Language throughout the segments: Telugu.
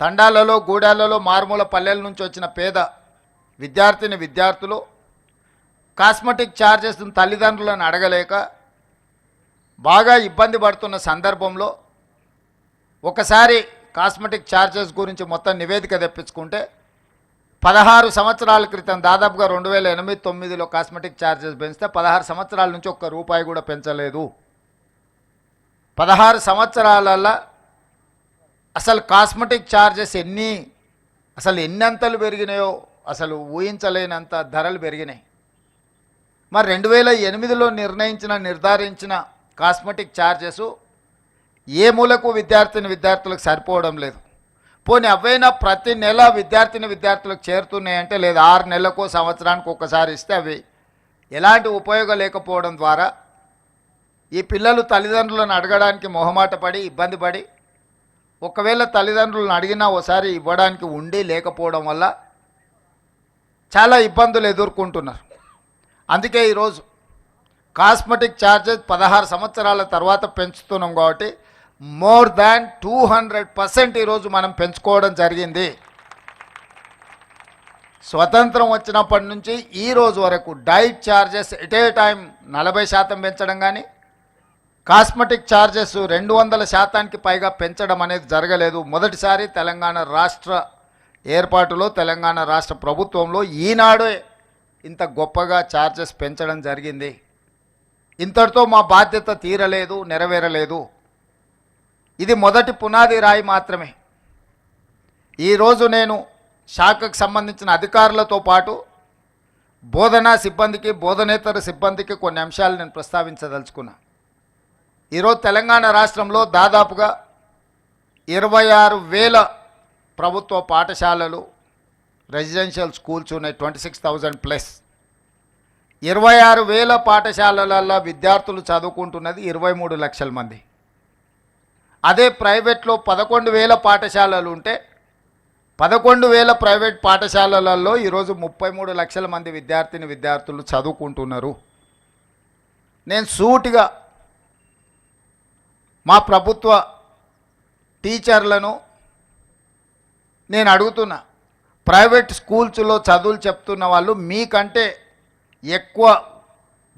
తండాలలో గూడాలలో మారుమూల పల్లెల నుంచి వచ్చిన పేద విద్యార్థిని విద్యార్థులు కాస్మెటిక్ ఛార్జెస్ తల్లిదండ్రులను అడగలేక బాగా ఇబ్బంది పడుతున్న సందర్భంలో ఒకసారి కాస్మెటిక్ ఛార్జెస్ గురించి మొత్తం నివేదిక తెప్పించుకుంటే పదహారు సంవత్సరాల క్రితం దాదాపుగా రెండు వేల ఎనిమిది తొమ్మిదిలో కాస్మెటిక్ ఛార్జెస్ పెంచితే పదహారు సంవత్సరాల నుంచి ఒక్క రూపాయి కూడా పెంచలేదు. పదహారు సంవత్సరాలలో అసలు కాస్మెటిక్ ఛార్జెస్ ఎన్ని అసలు ఎన్ని అంతలు పెరిగినాయో అసలు ఊహించలేనంత ధరలు పెరిగినాయి. మరి రెండు వేల ఎనిమిదిలో నిర్ణయించిన నిర్ధారించిన కాస్మెటిక్ ఛార్జెస్ ఏ మూలకు విద్యార్థిని విద్యార్థులకు సరిపోవడం లేదు. పోనీ అవైనా ప్రతి నెల విద్యార్థిని విద్యార్థులకు చేరుతున్నాయంటే లేదా ఆరు నెలలకు సంవత్సరానికి ఒకసారి ఇస్తే అవి ఎలాంటి ఉపయోగం లేకపోవడం ద్వారా ఈ పిల్లలు తల్లిదండ్రులను అడగడానికి మొహమాట పడి ఇబ్బంది పడి ఒకవేళ తల్లిదండ్రులను అడిగినా ఒకసారి ఇవ్వడానికి ఉండి లేకపోవడం వల్ల చాలా ఇబ్బందులు ఎదుర్కొంటున్నారు. అందుకే ఈరోజు కాస్మెటిక్ ఛార్జెస్ పదహారు సంవత్సరాల తర్వాత పెంచుతున్నాం కాబట్టి more than two hundred percent ఈరోజు మనం పెంచుకోవడం జరిగింది. స్వతంత్రం వచ్చినప్పటి నుంచి ఈ రోజు వరకు diet charges at a time నలభై శాతం పెంచడం కానీ కాస్మెటిక్ ఛార్జెస్ రెండు వందల శాతానికి పైగా పెంచడం అనేది జరగలేదు. మొదటిసారి తెలంగాణ రాష్ట్ర ఏర్పాటులో తెలంగాణ రాష్ట్ర ప్రభుత్వంలో ఈనాడే ఇంత గొప్పగా ఛార్జెస్ పెంచడం జరిగింది. ఇంతటితో మా బాధ్యత తీరలేదు నెరవేరలేదు. ఇది మొదటి పునాది రాయి మాత్రమే. ఈరోజు నేను శాఖకు సంబంధించిన అధికారులతో పాటు బోధనా సిబ్బందికి బోధనేతర సిబ్బందికి కొన్ని అంశాలు నేను ప్రస్తావించదలుచుకున్నా. ఈరోజు తెలంగాణ రాష్ట్రంలో దాదాపుగా ఇరవై ఆరు వేల ప్రభుత్వ పాఠశాలలు రెసిడెన్షియల్ స్కూల్స్ ఉన్నాయి ట్వంటీ సిక్స్ థౌజండ్ ప్లస్ ఇరవై ఆరు వేల పాఠశాలలలో విద్యార్థులు చదువుకుంటున్నది ఇరవై మూడు లక్షల మంది. అదే ప్రైవేట్లో పదకొండు వేల పాఠశాలలు ఉంటే పదకొండు వేల ప్రైవేట్ పాఠశాలలలో ఈరోజు ముప్పై మూడు లక్షల మంది విద్యార్థిని విద్యార్థులు చదువుకుంటున్నారు. నేను సూటిగా మా ప్రభుత్వ టీచర్లను నేను అడుగుతున్నా. ప్రైవేట్ స్కూల్స్లో చదువులు చెప్తున్న వాళ్ళు మీకంటే ఎక్కువ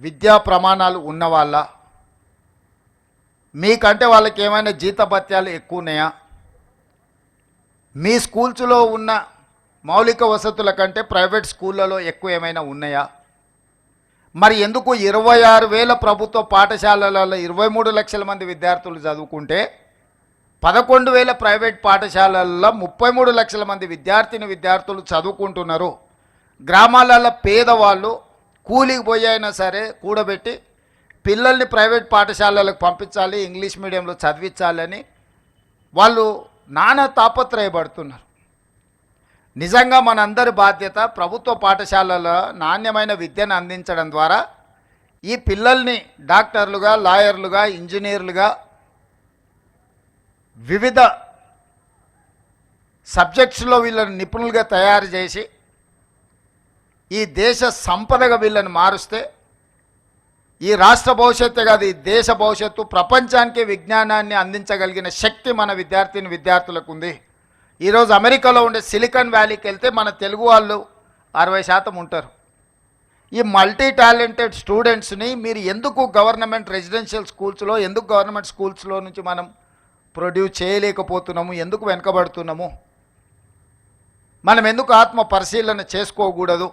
విద్యా ప్రమాణాలు ఉన్నవాళ్ళ మీకంటే వాళ్ళకి ఏమైనా జీతభత్యాలు ఎక్కువ ఉన్నాయా మీ స్కూల్స్లో ఉన్న మౌలిక వసతుల కంటే ప్రైవేట్ స్కూళ్ళలో ఎక్కువ ఏమైనా ఉన్నాయా? మరి ఎందుకు ఇరవై ఆరు వేల ప్రభుత్వ పాఠశాలలలో ఇరవై మూడు లక్షల మంది విద్యార్థులు చదువుకుంటే పదకొండు వేల ప్రైవేట్ పాఠశాలల్లో ముప్పై మూడు లక్షల మంది విద్యార్థిని విద్యార్థులు చదువుకుంటున్నారు. గ్రామాలలో పేదవాళ్ళు కూలికి పోయైనా సరే కూడబెట్టి పిల్లల్ని ప్రైవేట్ పాఠశాలలకు పంపించాలి ఇంగ్లీష్ మీడియంలో చదివించాలని వాళ్ళు నానా తాపత్రయపడుతున్నారు. నిజంగా మనందరి బాధ్యత ప్రభుత్వ పాఠశాలలో నాణ్యమైన విద్యను అందించడం ద్వారా ఈ పిల్లల్ని డాక్టర్లుగా లాయర్లుగా ఇంజనీర్లుగా వివిధ సబ్జెక్ట్స్లో వీళ్ళని నిపుణులుగా తయారు చేసి ఈ దేశ సంపదగా వీళ్ళని మారుస్తే ఈ రాష్ట్ర భవిష్యత్తు కాదు ఈ దేశ భవిష్యత్తు ప్రపంచానికి విజ్ఞానాన్ని అందించగలిగిన శక్తి మన విద్యార్థిని విద్యార్థులకు ఉంది. ఈరోజు అమెరికాలో ఉండే సిలికాన్ వ్యాలీకి వెళ్తే మన తెలుగు వాళ్ళు అరవై శాతం ఉంటారు. ఈ మల్టీ టాలెంటెడ్ స్టూడెంట్స్ని మీరు ఎందుకు గవర్నమెంట్ రెసిడెన్షియల్ స్కూల్స్లో ఎందుకు గవర్నమెంట్ స్కూల్స్లో నుంచి మనం ప్రొడ్యూస్ చేయలేకపోతున్నాము ఎందుకు వెనుకబడుతున్నాము? మనం ఎందుకు ఆత్మ పరిశీలన చేసుకోకూడదు?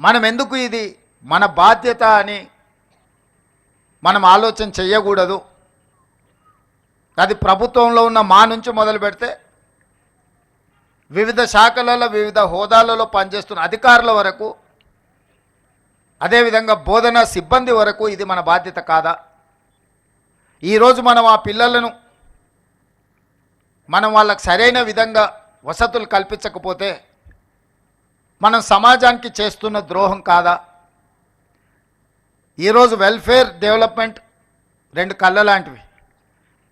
మనం ఎందుకు ఇది మన బాధ్యత అని మనం ఆలోచన చేయకూడదు? అది ప్రభుత్వంలో ఉన్న మా నుంచి మొదలు పెడితే వివిధ శాఖలలో వివిధ హోదాలలో పనిచేస్తున్న అధికారుల వరకు అదేవిధంగా బోధన సిబ్బంది వరకు ఇది మన బాధ్యత కాదా? ఈరోజు మనం ఆ పిల్లలను మనం వాళ్ళకు సరైన విధంగా వసతులు కల్పించకపోతే మనం సమాజానికి చేస్తున్న ద్రోహం కాదా? ఈరోజు వెల్ఫేర్ డెవలప్మెంట్ రెండు కళ్ళ లాంటివి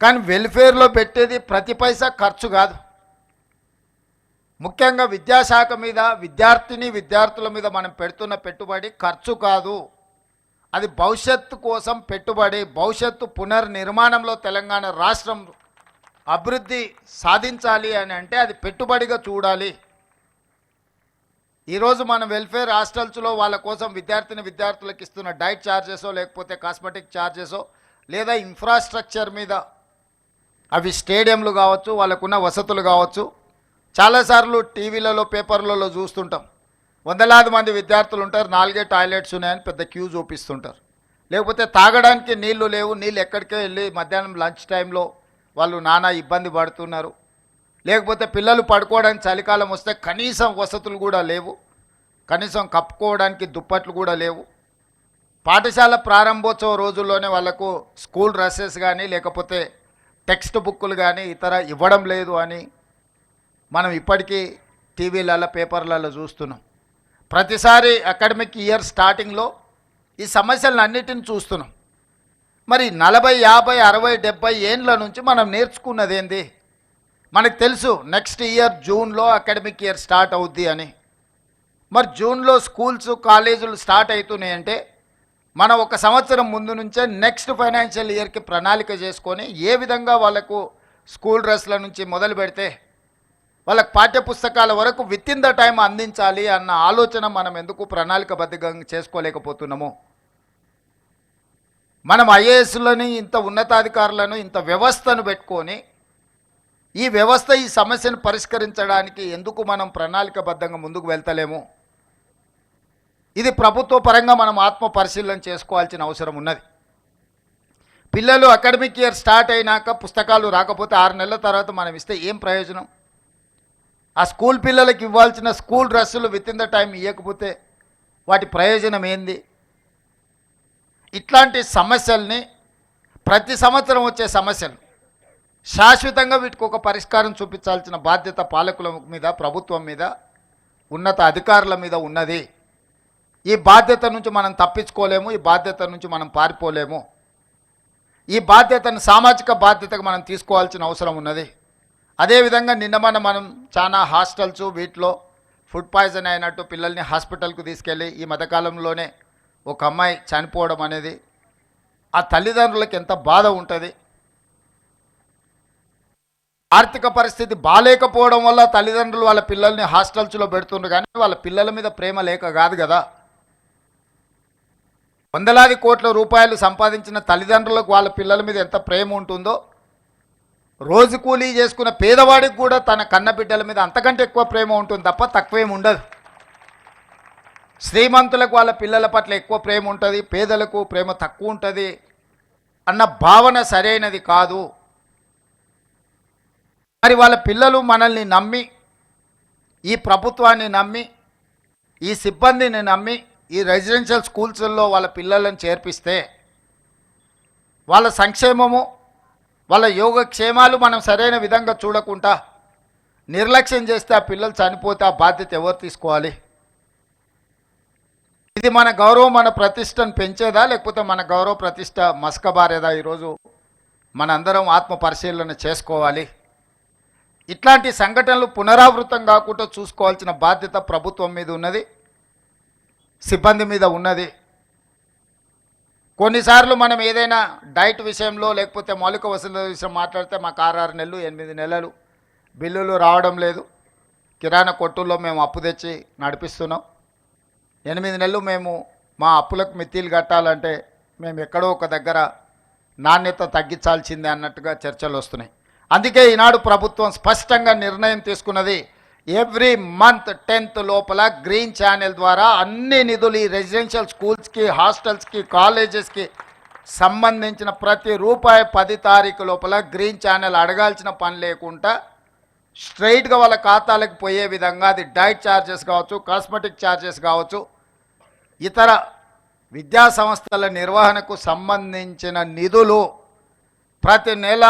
కానీ వెల్ఫేర్లో పెట్టేది ప్రతి పైసా ఖర్చు కాదు. ముఖ్యంగా విద్యాశాఖ మీద విద్యార్థిని విద్యార్థుల మీద మనం పెడుతున్న పెట్టుబడి ఖర్చు కాదు. అది భవిష్యత్తు కోసం పెట్టుబడి భవిష్యత్తు పునర్నిర్మాణంలో తెలంగాణ రాష్ట్రం అభివృద్ధి సాధించాలి అని అంటే అది పెట్టుబడిగా చూడాలి. ఈరోజు మన వెల్ఫేర్ హాస్టల్స్లో వాళ్ళ కోసం విద్యార్థిని విద్యార్థులకు ఇస్తున్న డైట్ ఛార్జెసో లేకపోతే కాస్మెటిక్ ఛార్జెసో లేదా ఇన్ఫ్రాస్ట్రక్చర్ మీద అవి స్టేడియంలు కావచ్చు వాళ్ళకున్న వసతులు కావచ్చు చాలాసార్లు టీవీలలో పేపర్లలో చూస్తుంటాం. వందలాది మంది విద్యార్థులు ఉంటారు నాలుగే టాయిలెట్స్ ఉన్నాయని పెద్ద క్యూ చూపిస్తుంటారు. లేకపోతే తాగడానికి నీళ్ళు లేవు నీళ్ళు ఎక్కడికే వెళ్ళి మధ్యాహ్నం లంచ్ టైంలో వాళ్ళు నానా ఇబ్బంది పడుతున్నారు. లేకపోతే పిల్లలు పడుకోవడానికి చలికాలం వస్తే కనీసం వసతులు కూడా లేవు. కనీసం కప్పుకోవడానికి దుప్పట్లు కూడా లేవు. పాఠశాల ప్రారంభోత్సవ రోజుల్లోనే వాళ్ళకు స్కూల్ డ్రెస్సెస్ కానీ లేకపోతే టెక్స్ట్ బుక్కులు కానీ ఇతర ఇవ్వడం లేదు అని మనం ఇప్పటికీ టీవీలలో పేపర్లలో చూస్తున్నాం. ప్రతిసారి అకాడమిక్ ఇయర్ స్టార్టింగ్లో ఈ సమస్యలను అన్నిటిని చూస్తున్నాం. మరి నలభై యాభై అరవై డెబ్బై ఏండ్ల నుంచి మనం నేర్చుకున్నది ఏంది మనకు తెలుసు నెక్స్ట్ ఇయర్ జూన్లో అకాడమిక్ ఇయర్ స్టార్ట్ అవుద్ది అని. మరి జూన్లో స్కూల్స్ కాలేజీలు స్టార్ట్ అవుతున్నాయి అంటే మనం ఒక సంవత్సరం ముందు నుంచే నెక్స్ట్ ఫైనాన్షియల్ ఇయర్కి ప్రణాళిక చేసుకొని ఏ విధంగా వాళ్ళకు స్కూల్ డ్రెస్ల నుంచి మొదలు పెడితే వాళ్ళకి పాఠ్యపుస్తకాల వరకు విత్ ఇన్ ద టైం అందించాలి అన్న ఆలోచన మనం ఎందుకు ప్రణాళికబద్ధంగా చేసుకోలేకపోతున్నాము? మనం ఐఏఎస్లని ఇంత ఉన్నతాధికారులను ఇంత వ్యవస్థను పెట్టుకొని ఈ వ్యవస్థ ఈ సమస్యను పరిష్కరించడానికి ఎందుకు మనం ప్రణాళికబద్ధంగా ముందుకు వెళ్తలేము? ఇది ప్రభుత్వ పరంగా మనం ఆత్మ పరిశీలన చేసుకోవాల్సిన అవసరం ఉన్నది. పిల్లలు అకాడమిక్ ఇయర్ స్టార్ట్ అయినాక పుస్తకాలు రాకపోతే ఆరు నెలల తర్వాత మనం ఇస్తే ఏం ప్రయోజనం? ఆ స్కూల్ పిల్లలకి ఇవ్వాల్సిన స్కూల్ డ్రెస్సులు విత్ ఇన్ ద టైం ఇవ్వకపోతే వాటి ప్రయోజనం ఏంది? ఇట్లాంటి సమస్యల్ని ప్రతి సంవత్సరం వచ్చే సమస్యలు. శాశ్వతంగా వీటికి ఒక పరిష్కారం చూపించాల్సిన బాధ్యత పాలకుల మీద ప్రభుత్వం మీద ఉన్నత అధికారుల మీద ఉన్నది. ఈ బాధ్యత నుంచి మనం తప్పించుకోలేము ఈ బాధ్యత నుంచి మనం పారిపోలేము. ఈ బాధ్యతను సామాజిక బాధ్యతగా మనం తీసుకోవాల్సిన అవసరం ఉన్నది. అదేవిధంగా నిన్న మన మనం చాలా హాస్టల్స్ వీటిలో ఫుడ్ పాయిజన్ అయినట్టు పిల్లల్ని హాస్పిటల్కు తీసుకెళ్ళి ఈ మధ్యకాలంలోనే ఒక అమ్మాయి చనిపోవడం అనేది ఆ తల్లిదండ్రులకు ఎంత బాధ ఉంటుంది. ఆర్థిక పరిస్థితి బాగాలేకపోవడం వల్ల తల్లిదండ్రులు వాళ్ళ పిల్లల్ని హాస్టల్స్లో పెడుతుండ్రు కానీ వాళ్ళ పిల్లల మీద ప్రేమ లేక కాదు కదా. వందలాది కోట్ల రూపాయలు సంపాదించిన తల్లిదండ్రులకు వాళ్ళ పిల్లల మీద ఎంత ప్రేమ ఉంటుందో రోజు కూలీ చేసుకున్న పేదవాడికి కూడా తన కన్నబిడ్డల మీద అంతకంటే ఎక్కువ ప్రేమ ఉంటుంది తప్ప తక్కువేం ఉండదు. శ్రీమంతులకు వాళ్ళ పిల్లల పట్ల ఎక్కువ ప్రేమ ఉంటుంది పేదలకు ప్రేమ తక్కువ ఉంటుంది అన్న భావన సరైనది కాదు. మరి వాళ్ళ పిల్లలు మనల్ని నమ్మి ఈ ప్రభుత్వాన్ని నమ్మి ఈ సిబ్బందిని నమ్మి ఈ రెసిడెన్షియల్ స్కూల్స్లో వాళ్ళ పిల్లలను చేర్పిస్తే వాళ్ళ సంక్షేమము వాళ్ళ యోగక్షేమాలు మనం సరైన విధంగా చూడకుండా నిర్లక్ష్యం చేస్తే ఆ పిల్లలు చనిపోతే ఆ బాధ్యత ఎవరు తీసుకోవాలి? ఇది మన గౌరవం మన ప్రతిష్టను పెంచేదా? లేకపోతే మన గౌరవ ప్రతిష్ట మసకబారేదా ఈరోజు? మనందరం ఆత్మ పరిశీలన చేసుకోవాలి. ఇట్లాంటి సంఘటనలు పునరావృతం కాకుండా చూసుకోవాల్సిన బాధ్యత ప్రభుత్వం మీద ఉన్నది సిబ్బంది మీద ఉన్నది. కొన్నిసార్లు మనం ఏదైనా డైట్ విషయంలో లేకపోతే మౌలిక వసతుల విషయం మాట్లాడితే మాకు ఆరు నెలలు ఎనిమిది నెలలు బిల్లులు రావడం లేదు. కిరాణా కొట్టుల్లో మేము అప్పు తెచ్చి నడిపిస్తున్నాం. ఎనిమిది నెలలు మేము మా అప్పులకు మిత్తిలు కట్టాలంటే మేము ఎక్కడో ఒక దగ్గర నాణ్యత తగ్గించాల్సిందే అన్నట్టుగా చర్చలు వస్తున్నాయి. అందుకే ఈనాడు ప్రభుత్వం స్పష్టంగా నిర్ణయం తీసుకున్నది ఎవ్రీ మంత్ టెన్త్ లోపల గ్రీన్ ఛానల్ ద్వారా అన్ని నిధులు ఈ రెసిడెన్షియల్ స్కూల్స్కి హాస్టల్స్కి కాలేజెస్కి సంబంధించిన ప్రతి రూపాయి పది తారీఖు లోపల గ్రీన్ ఛానల్ అడగాల్సిన పని లేకుండా స్ట్రైట్గా వాళ్ళ ఖాతాలకు పోయే విధంగా అది డైట్ ఛార్జెస్ కావచ్చు కాస్మెటిక్ ఛార్జెస్ కావచ్చు ఇతర విద్యా సంస్థల నిర్వహణకు సంబంధించిన నిధులు ప్రతి నెల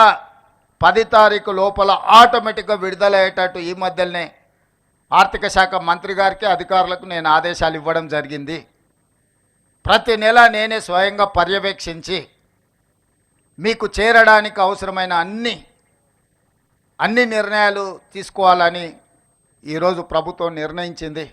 పది తారీఖు లోపల ఆటోమేటిక్గా విడుదలయ్యేటట్టు ఈ మధ్యనే ఆర్థిక శాఖ మంత్రి గారికి అధికారులకు నేను ఆదేశాలు ఇవ్వడం జరిగింది. ప్రతి నెల నేనే స్వయంగా పర్యవేక్షించి మీకు చేరడానికి అవసరమైన అన్ని అన్ని నిర్ణయాలు తీసుకోవాలని ఈరోజు ప్రభుత్వం నిర్ణయించింది.